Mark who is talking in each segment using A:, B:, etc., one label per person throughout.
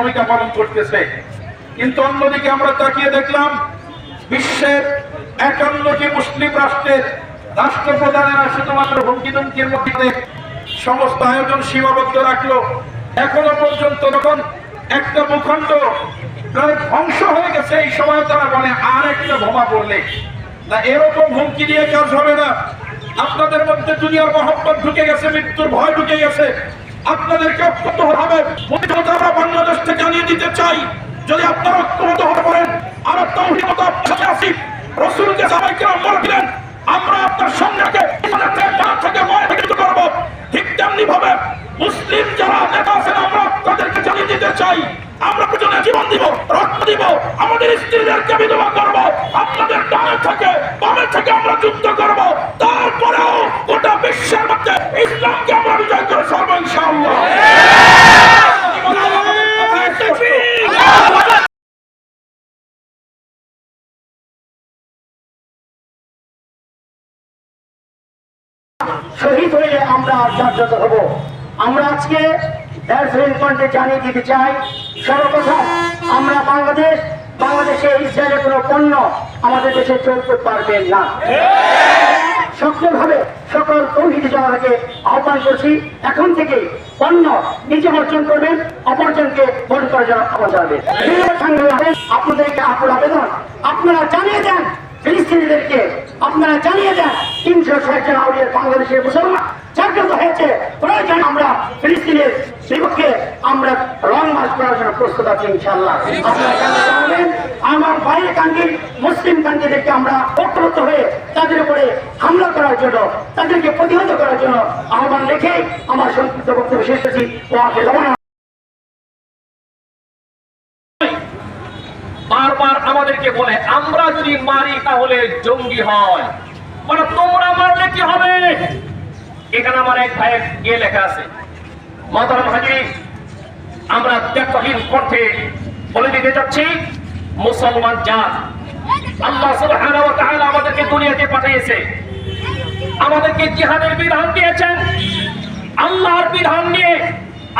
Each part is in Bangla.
A: ভূমিকা পালন করতেছে। কিন্তু অন্যদিকে আমরা তাকিয়ে দেখলাম, বিশ্বের একান্নটি মুসলিম রাষ্ট্রের রাষ্ট্রপ্রধানেরা শুধুমাত্র হুমকি দুমকির মধ্যে সমস্ত আয়োজন সীমাবদ্ধ রাখল। এখনও পর্যন্ত যখন একটা ভূখণ্ড প্রায় ধ্বংস হয়ে গেছে, এই সময় তারা বলে, আর একটা বোমা পড়লে। না এরকম হুমকি দিয়ে কাজ হবে না। আপনাদের মধ্যে দুনিয়ার মহব্বত ঢুকে গেছে, মৃত্যুর ভয় ঢুকে গেছে। আপনাদেরকে ঐক্যবদ্ধ হবে। আমরা বাংলাদেশকে জানিয়ে দিতে চাই। যদি আপনারা ঐক্যবদ্ধ হতে পারেন আমরা তৌহিদ মতো আছি। রসুলকে সবাইকে আমরা আপনার সঙ্গে থেকে ঠিক তেমনি ভাবে মুসলিম যারা নেতা আছেন, আমরা তাদেরকে জানিয়ে দিতে চাই। আমরা জীবন দিব, রক্ত দিব, আমাদের স্ত্রীদেরকে বিধবা করব। আপনাদের ডানে থেকে, বামে থেকে আমরা যুদ্ধ করব। তারপরেও গোটা বিশ্বের মধ্যে ইসলামকে আমরা বিজয় করে সর্ব ইনশাআল্লাহ
B: শহীদ হয়ে আমরা জাগ্রত হব। আমরা আজকে দার্জিলিং জানিয়ে দিতে চাই, সর্বপ্রথম আমরা বাংলাদেশ, বাংলাদেশে ইসরায়েলের কোনো পণ্য আমাদের দেশে চলতে পারবেন না। সক্রিয়ভাবে সকল তৌহিদ জানাকে আহ্বান করছি, এখন থেকে পণ্য নিজে বর্জন করবেন, অপরজনকে বর্জন করার জন্য আহ্বান জানাবেন। আপনাদেরকে আপুর আবেদন। আপনারা জানিয়ে দেন ফিলিস্তিনিদেরকে আপনারা জানিয়ে দেন, তিনশো ষাট জন আউলিয়ার বাংলাদেশের মুসলমান জাগ্রত হয়েছে। প্রয়োজন আমরা ফিলিস্তিনের বিপক্ষে আমরা রং মাস করার জন্য প্রস্তুত আছি ইনশাল্লাহ আমার বাইরে কান্দি মুসলিম কান্দিদেরকে আমরা ঐক্যবদ্ধ হয়ে তাদের উপরে হামলা করার জন্য, তাদেরকে প্রতিহত করার জন্য আহ্বান রেখে আমার সংক্ষিপ্ত বক্তব্য শেষ করছি।
C: বারবার আমাদেরকে বলে, আমরা যদি মারি তাহলে জঙ্গি হয়। মানে তোমরা মারলে কি হবে? এখানে আমার এক ভাইয়ের ইয়ে লেখা আছে। মাতারাম হাজির, আমরা ত্যাগহীন কণ্ঠে বলে দিতে চাচ্ছি মুসলমান জাত, আল্লাহ সুবহানাহু আমাদেরকে দুনিয়াতে পাঠিয়েছে। আমাদেরকে জিহাদের বিধান দিয়েছেন। আল্লাহর বিধান নিয়ে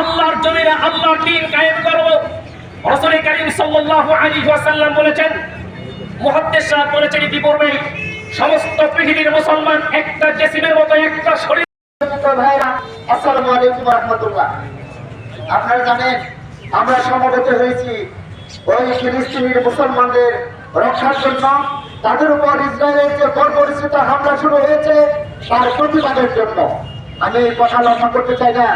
C: আল্লাহর জমিনে আল্লাহর দিন কায়েম করব। রাসূল করিম সাল্লাল্লাহু আলাইহি ওয়াসাল্লাম বলেছেন মুহাদ্দিস সাহেব বলেছেন ইতিপূর্বে সমস্ত পৃথিবীর মুসলমান একটা জেসিমের মতো, একটা শরীর
B: ভাইরা, আসসালামু আলাইকুম রহমতুল্লাহ। আপনারা জানেন, আমরা সমবেত হয়েছি ওই ফিলিস্তিনির মুসলমানদের রক্ষার জন্য। তাদের উপর ইসরায়েলের যে বর্বরিচিত হামলা শুরু হয়েছে, তার প্রতিবাদের জন্য। আমি এই কথা লক্ষ্য করতে চাই না।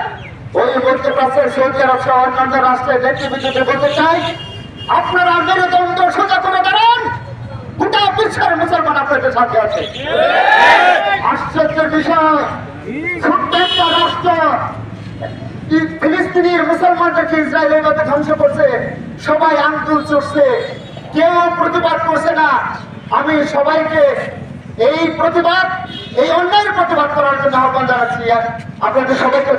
B: ওই মধ্যপ্রাচ্যের সৌদি আরব সহ অন্যান্য রাষ্ট্রের নেতৃবৃন্দকে বলতে চাই। আপনারা মেরুদণ্ড সোজা করে দাঁড়ান। গোটা বিশ্বের মুসলমান আপনাদের সাথে আছে। আশ্চর্যের বিষয় রাষ্ট্র। ফিলিস্তিনির মুসলমানদেরকে ইসরায়েল এইভাবে ধ্বংস করছে? সবাই আঙ্গুল চড়ছে। কেউ প্রতিবাদ করছে না। আমি সবাইকে এই প্রতিবাদ, এই অন্যায়ের প্রতিবাদ করার জন্য আহ্বান জানাচ্ছি। আপনাদের সবাইকে